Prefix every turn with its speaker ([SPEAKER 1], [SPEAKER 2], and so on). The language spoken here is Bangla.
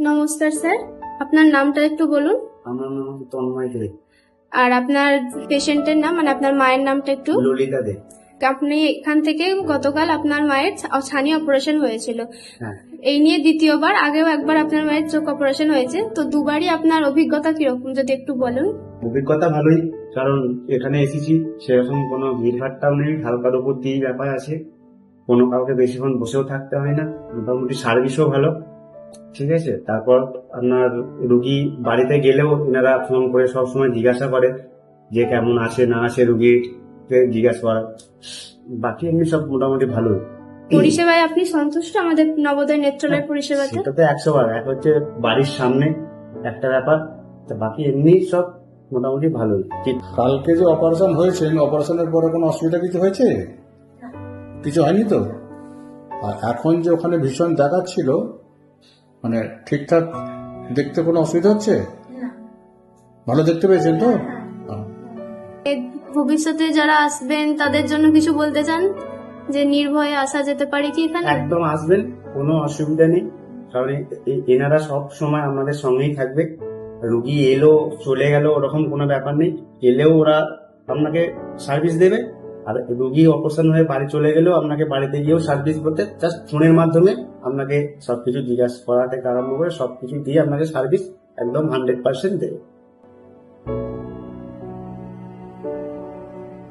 [SPEAKER 1] নমস্কার স্যার। আপনার নামটা একটু বলুন।
[SPEAKER 2] আমার নাম তন্ময় দে।
[SPEAKER 1] আর আপনার পেশেন্টের নাম মানে আপনার মায়ের নামটা একটু?
[SPEAKER 2] ললিতা দে।
[SPEAKER 1] আপনি এখান থেকে গতকাল আপনার মায়ের ছানি অপারেশন হয়েছিল।
[SPEAKER 2] হ্যাঁ।
[SPEAKER 1] এই নিয়ে দ্বিতীয়বার আগেও একবার আপনার মায়ের চোখ অপারেশন হয়েছে। তো দুবারই আপনার অভিজ্ঞতা কীরকম যদি একটু বলুন?
[SPEAKER 2] অভিজ্ঞতা ভালোই কারণ এখানে এসেছি সেরকম কোনো ভিড়ভাট্টাও নেই হালকার উপর দিয়েই ব্যাপার আছে। কোনো কাউকে বেশিক্ষণ বসেও থাকতে হয় না। মোটামুটি সার্ভিসও ভালো। ঠিক আছে? তারপর আপনার রুগী বাড়িতে গেলেও এনারা ফোন করে সব সময় জিজ্ঞাসা করে যে কেমন আছে না আছে রুগীকে জিজ্ঞাসা করা। বাকি এমনি সব মোটামুটি ভালো
[SPEAKER 1] পরিষেবায় আপনি সন্তুষ্ট? আমাদের নবোদয় নেত্রালয় পরিষেবাতে?
[SPEAKER 2] সেটা তো একশো বার। এক হচ্ছে বাড়ির সামনে একটা ব্যাপার তা বাকি এমনি সব মোটামুটি ভালোই। ঠিক
[SPEAKER 3] কালকে যে অপারেশন হয়েছেন অপারেশনের পরে কোনো অসুবিধা কিছু হয়েছে? কিছু হয়নি তো? আর এখন যে ওখানে ভীষণ দেখাচ্ছিল মানে ঠিকঠাক দেখতে কোনো অসুবিধা হচ্ছে? ভালো দেখতে পেয়েছেন তো? হ্যাঁ।
[SPEAKER 1] ভবিষ্যতে যারা আসবেন তাদের জন্য কিছু বলতে চান? যে নির্ভয়ে আসা যেতে পারে কি এখানে?
[SPEAKER 2] একদম আসবেন কোনো অসুবিধা নেই। কারণ এনারা সব সময় আমাদের সঙ্গেই থাকবে। রুগী এলো চলে গেল ওরকম কোনো ব্যাপার নেই। এলেও ওরা আপনাকে সার্ভিস দেবে। আর রুগী অপারেশন হয়ে বাড়ি চলে গেলেও আপনাকে বাড়িতে গিয়েও সার্ভিস বলতে জাস্ট ফোনের মাধ্যমে আপনাকে সবকিছু জিজ্ঞাসা করা থেকে আরম্ভ করে সবকিছু দিয়ে আপনাকে সার্ভিস একদম হান্ড্রেড পার্সেন্ট দেবে।